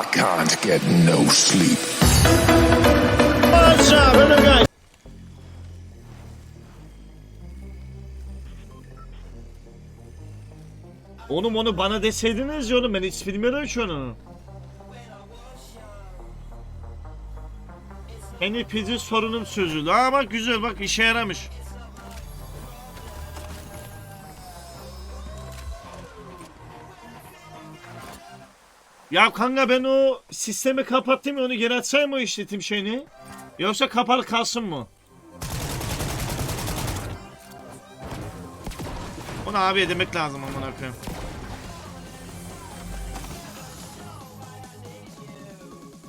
I can't get no sleep. What's up, guys? Oğlum onu bana deseydiniz ya oğlum ben hiç bilmiyorum ki onu. NPC sorunum çözüldü. Aa bak güzel bak işe yaramış. Ya kanka ben o sistemi kapattım ya onu geri açayım mı o işletim şeyini? Yoksa kapalı kalsın mı? Onu abi demek lazım amına koyayım.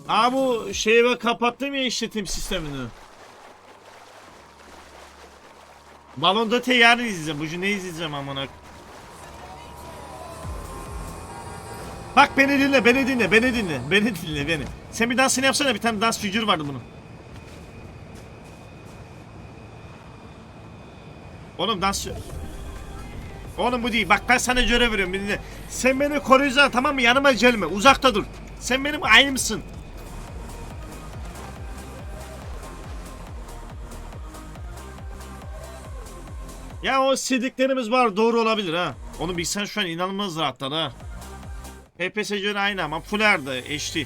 Aa bu şeyi ben kapattım ya işletim sistemini. Balonda te yarın izleyeceğim. Bugün ne izleyeceğim amına koyayım. Bak beni dinle, beni dinle, beni dinle, beni dinle, beni. Sen bir dansını yapsana, bir tane dans figürü vardı bunun. Oğlum dans... Oğlum bu değil, bak ben sana görev veriyorum, beni dinle. Sen beni koruyacaksın tamam mı? Yanıma gelme, uzakta dur. Sen benim aynımsın. Ya o sediklerimiz var, doğru olabilir ha. Onu bilsen şu an inanılmaz rahatlar ha. HPS göre aynı ama fullerdi HD.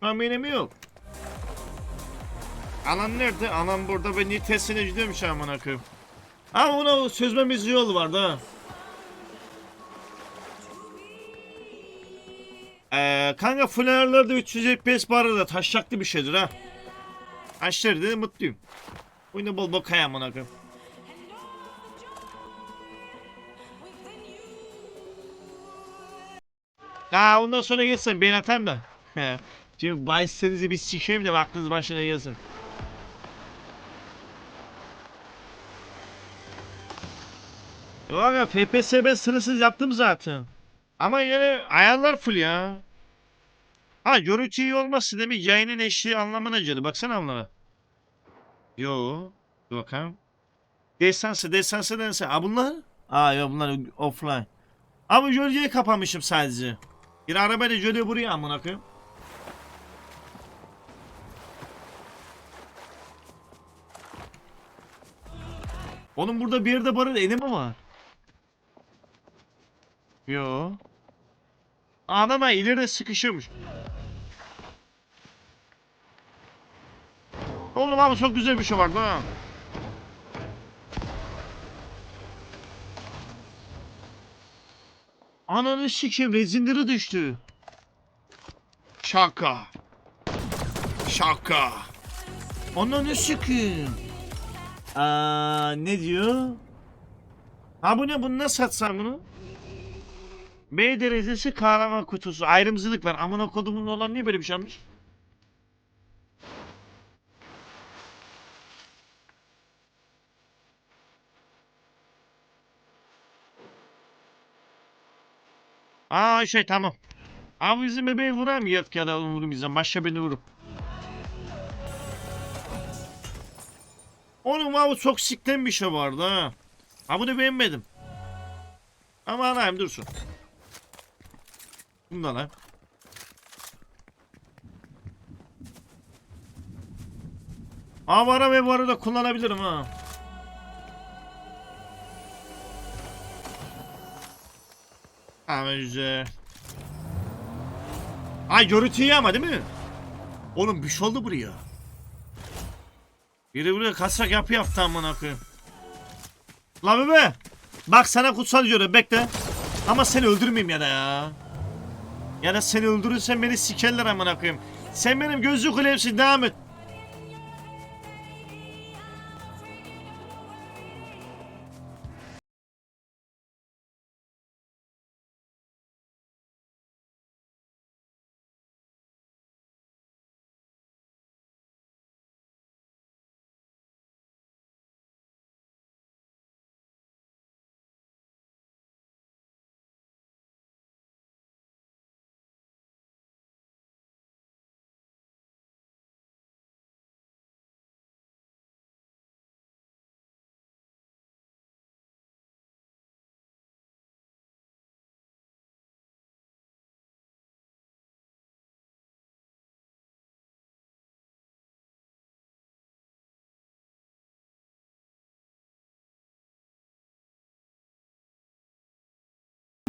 Tahminim yok. Alan nerede? Alan burada ben niye testine gidiyorum şu an koyayım. Ama ona çözmemiz yol vardı ha. Ee, kanka flarlarda 300 FPS bu arada taşacaklı bir şeydir ha. Aşırı dedi mutluyum. Oyunu bol bol kaya amına Ha ondan sonra gelsin ben atayım da. Şimdi bahislerinizi bir sikeyim de aklınız başına gelsin. Yok aga FPS ben sınırsız yaptım zaten. Ama yine ayarlar full ya. Ha görüntü iyi olması demek yayının eşliği anlamına geliyor. Baksana anlamına. Yo. Dur bakalım. Destansı, destansı dense. Ha bunlar? Aa ya bunlar offline. Ama gölgeyi kapamışım sadece. Bir arabayla gölge buraya amına koyayım. Oğlum burada bir yerde arada elim mi var? Yo. Adama ileride sıkışıyormuş. Oğlum abi çok güzel bir şey vardı ha. Ananı sikeyim rezinleri düştü. Şaka. Şaka. Ananı sikeyim. Aa, ne diyor? Ha bu ne? Bunu nasıl satsam bunu? B derecesi kahraman kutusu. Ayrımcılık var. Amına kodumun olan niye böyle bir şey yapmış? Aa şey tamam. Abi bizim bebeği vuram yat ya da vurum bizden. Başka beni vurup. Oğlum abi çok sikten bir şey vardı ha. Ha bunu beğenmedim. Ama anayım dursun. Bundan ha. Abi ara ve bu arada kullanabilirim ha. Ama güzel. Ay görüntü ama değil mi? Oğlum bir şey oldu buraya. Biri buraya kaçak yapı yaptı amına koyayım. La bebe. Bak sana kutsal görev bekle. Ama seni öldürmeyeyim ya da ya. Ya da seni öldürürsen beni sikerler amına koyayım. Sen benim gözlü kulemsin devam et.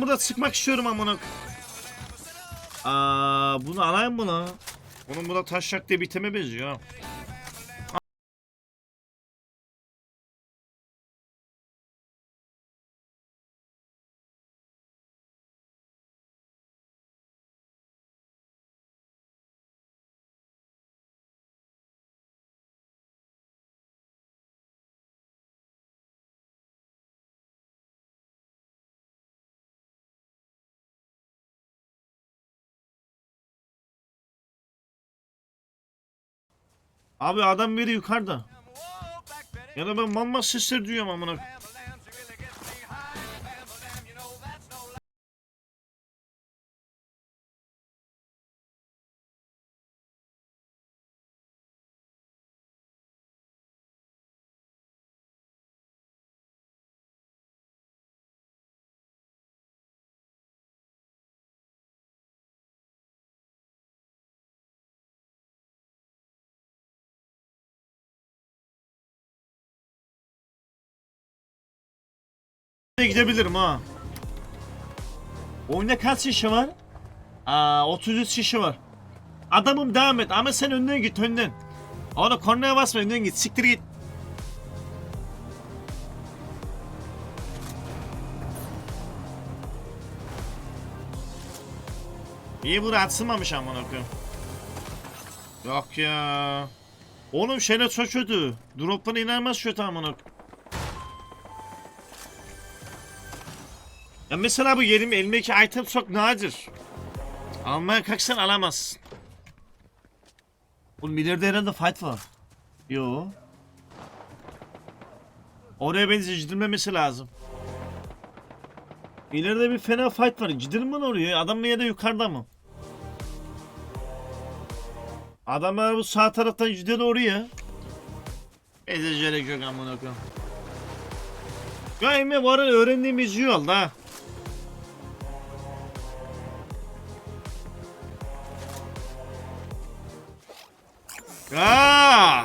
Burada sıkmak istiyorum amına. Aa, bunu alayım mı lan? Onun burada taşak diye biteme benziyor. Abi adam biri yukarıda. Ya da ben mamma sesler duyuyorum amına. Gidebilirim ha. Oyunda kaç şişe var? Aa 33 şişe var. Adamım devam et ama sen önden git önden. Ona kornaya basma önden git siktir git. İyi bu rahatsızmamış amına koyayım. Yok ya. Oğlum şeyler çok kötü. Drop'tan inanılmaz kötü amına koyayım. Ya mesela bu yerim elimdeki item çok nadir. Almaya kalksan alamazsın. Oğlum ileride herhalde fight var. Yo. Oraya benziyor gidilmemesi lazım. İleride bir fena fight var. Gidelim mi oraya? Adam mı ya da yukarıda mı? Adamlar bu sağ taraftan gidiyor oraya. Gerek yok amına koyayım. Bu arada öğrendiğimiz iyi Aa!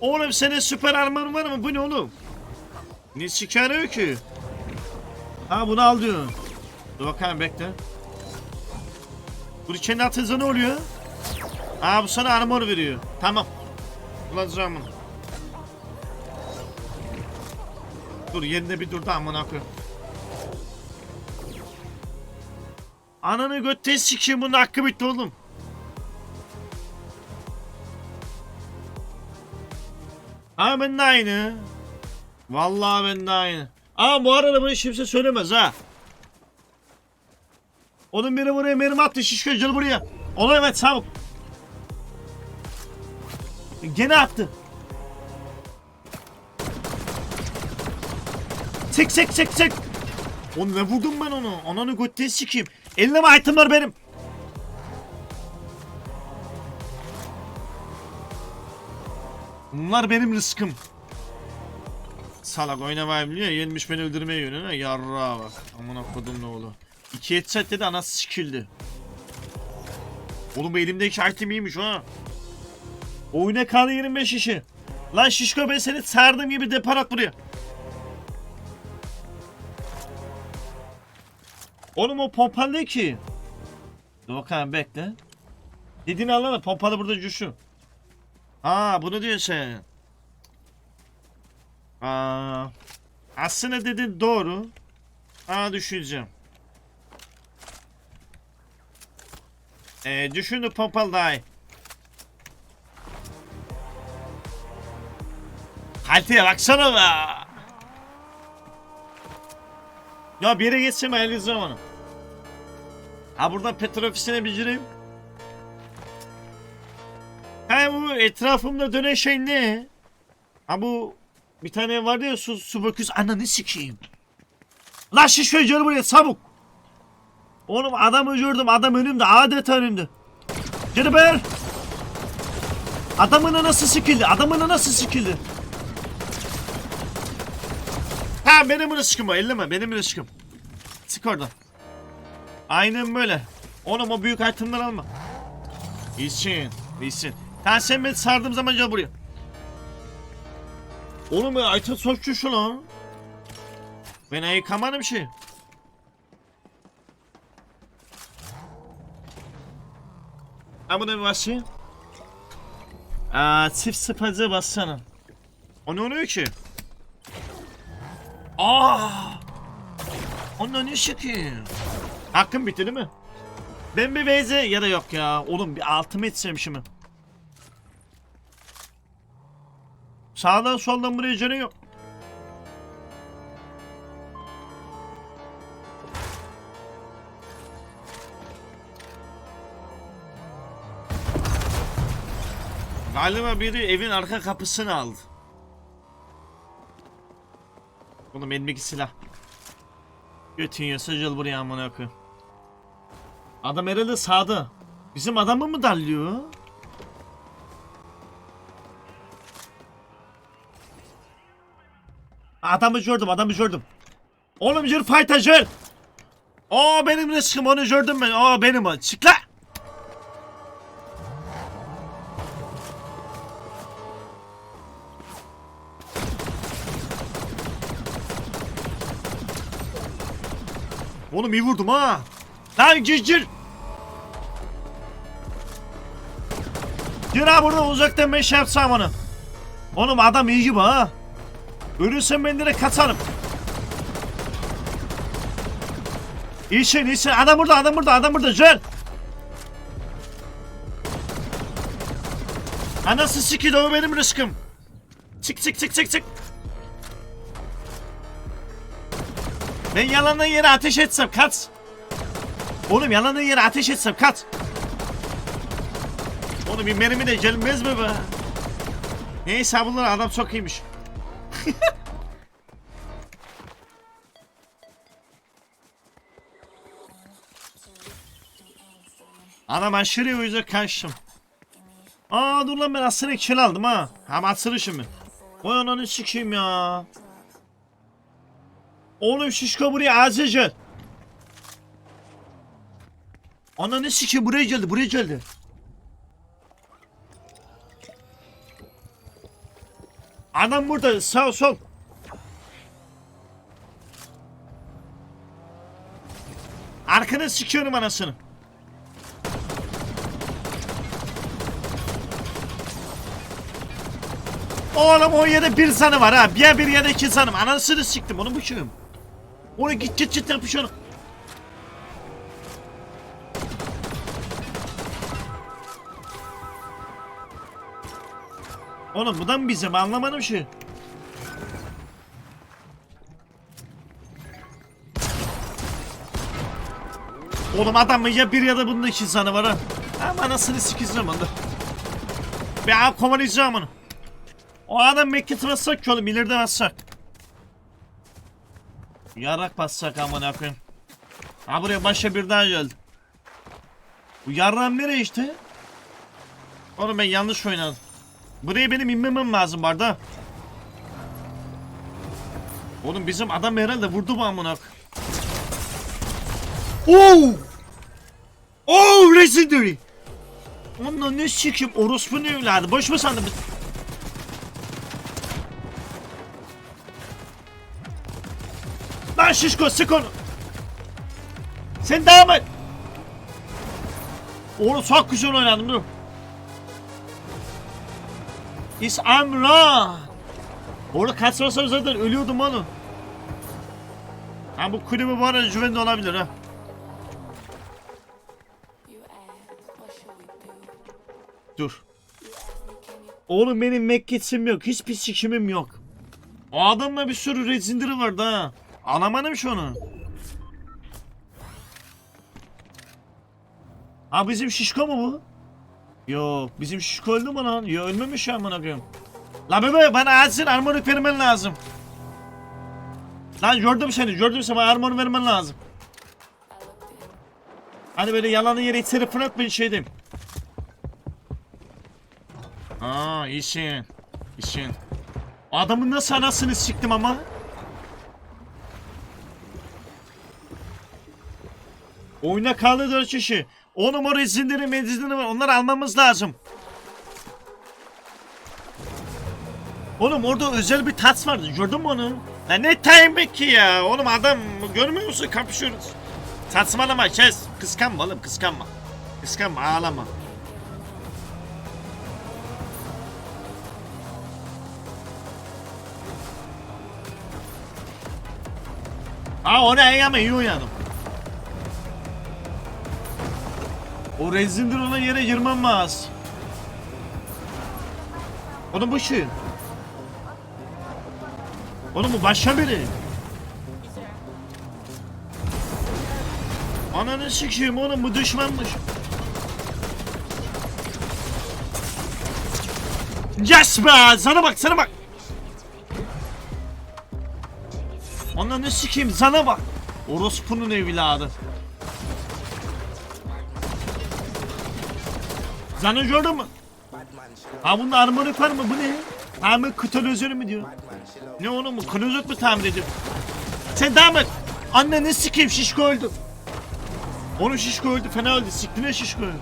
Oğlum senin süper armorun var mı? Bu ne oğlum? Ne çıkarıyor ki? Ha bunu al diyor. Dur bakalım bekle. Bu kendi atınca ne oluyor? Aa bu sana armor veriyor. Tamam. Kullanacağım bunu. Dur yerinde bir dur da amına koyayım. Ananı götte sikeyim bunun hakkı bitti oğlum. Aa ben de aynı. Vallahi ben de aynı. Ama bu arada bunu kimse söylemez ha. Onun biri buraya mermi attı şişko gel buraya. Onu evet çabuk. Gene attı. Çek çek çek çek. Oğlum ne vurdum ben onu? Ananı götüne sikeyim. Elime itemler benim. Bunlar benim rızkım. Salak oynamayı biliyor. Yenmiş beni öldürmeye yönüne. Yarra bak. Aman kodum ne oğlu. İki headshot dedi anası sikildi. Oğlum elimdeki item iyiymiş ha. Oyuna kaldı 25 işi. Lan şişko ben seni sardığım gibi depar at buraya. Oğlum o pompalı ki? Dur bakalım bekle. Dediğini anlama pompalı burada cuşu. Aa bunu diyorsun. Aa, aslında dedin doğru. Aa düşüneceğim. Ee, düşündü iyi. Kaliteye baksana be. Ya bir yere geçsem ayarlayacağım onu. Ha buradan petrol ofisine bir gireyim. Ha bu etrafımda dönen şey ne? Ha bu bir tane vardı ya su, su bakıyoruz ananı sikeyim. Lan şişko canı buraya çabuk. Oğlum adamı gördüm adam önümde adeta önümde. Geri ver. Adamın nasıl sikildi? Adamın nasıl sikildi? Ha benim bunu sıkım o elleme benim bunu sıkım. Sık oradan. Aynen böyle. Oğlum o büyük itemleri alma. İyisin. İyisin. Tamam sen ben sardığım zaman gel buraya. Oğlum ya ayta sokçu şu lan. Ben ayıkamadım şey. Ama da bir başı. Aa, çift sıpacı bassana. O ne oluyor ki? Ah! Aa! Onun ne ki? Hakkım bitti değil mi? Ben bir beyze ya da yok ya. Oğlum bir altımı yetiştirmişim. Sağdan soldan buraya canı yok. Galiba biri evin arka kapısını aldı. Oğlum elimdeki silah. Götün ya sıcıl buraya amına koyayım. Adam herhalde sağda. Bizim adamı mı darlıyor? Adamı gördüm, adamı gördüm. Oğlum gir fight'a gir. O benim riskim onu gördüm ben. O benim o. Çık la. Oğlum iyi vurdum ha. Lan gir gir. Gir ha burada uzaktan ben şey yapsam onu. Oğlum adam iyi gibi ha. Ölürsen ben direkt kaçarım. İyisin iyisin. Adam burada adam burada adam burada. Gel. Anası sikidi o benim rızkım. Çık çık çık çık çık. Ben yalandan yere ateş etsem kaç. Oğlum yalandan yere ateş etsem kaç. Oğlum bir mermi de gelmez mi be? Neyse bunlar adam çok iyiymiş. Adam aşırı o yüzden kaçtım. Aa dur lan ben aslında kill aldım ha. Hem atırışım mı? Vay ananı sikeyim ya. Oğlum şişko buraya gel. Ananı sikeyim buraya geldi buraya geldi. Adam burada sağ sol. Arkana sikiyorum anasını. Oğlum o yerde bir sanı var ha. Bir bir yerde iki sanım. Anasını siktim onu bıçağım. Onu git git git yapış. Oğlum bu da mı bizim anlamadım şu. Oğlum adamın ya bir ya da bunun iki sanı var ha. Ama anasını sikeceğim onu. Ben kovalayacağım onu. O adam Mekke'ti bassak ki oğlum ileride bassak. Yarak bassak aman koyayım. Ha buraya başa bir daha geldi. Bu yarram nereye işte? Oğlum ben yanlış oynadım. Buraya benim inmemem lazım barda. Oğlum bizim adam herhalde vurdu bu amına. Oo! Oo Legendary! Onunla ne sikim orospu ne evladı boş mu sandın? Lan şişko sık onu. Sen devam et. Oğlum çok güzel oynadım dur. Is Amra. Orada kaçmasam zaten ölüyordum oğlum. Ha bu kulübü bu arada güvende olabilir ha. Dur. Oğlum benim Mekke'sim yok. Hiçbir sikimim yok. O adamla bir sürü rezindiri vardı ha. Alamadım şu onu. Ha bizim şişko mu bu? Yok bizim şişko öldü mü lan? Yok ölmemiş ya amına koyayım. La bebe bana acil armor vermen lazım. Lan gördüm seni gördüm seni bana vermen lazım. Hani böyle yalanın yere içeri fırlatmayın şey diyeyim. Aa iyisin. İyisin. Adamın nasıl anasını siktim ama. Oyuna kaldı dört kişi. 10 numara izinleri menzilleri var. Onları almamız lazım. Oğlum orada özel bir tat vardı. Gördün mü onu? Ya ne time ki ya? Oğlum adam görmüyor musun? Kapışıyoruz. Saçmalama kes. Kıskanma oğlum kıskanma. Kıskanma ağlama. Aa oraya yama iyi uyanım. O rezindir olan yere lazım. Oğlum bu şey. Oğlum bu başka biri. Ananı sikeyim oğlum bu düşmanmış. Yes be! Sana bak sana bak. Ananı sikeyim sana bak. Orospu'nun evladı. Gördün mü? Ha bunda armorik var mı? Bu ne? Tamir katalizörü mü diyor? Ne oğlum bu? Klozet mi tamir ediyor? Sen devam et. Anneni sikeyim şişko öldü. Onun şişko öldü fena öldü. Siktine şişko öldü.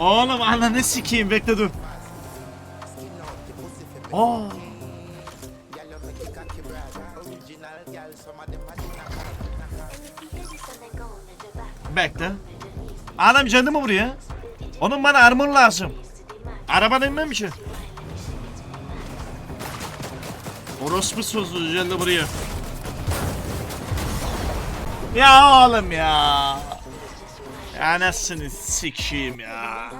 Oğlum ananı sikeyim bekle dur. Aa. Bekle. Adam canı mı buraya? Onun bana armor lazım. Araba inmemiş mi? Orospu sözü geldi buraya. Ya oğlum ya. Anasını sikeyim ya.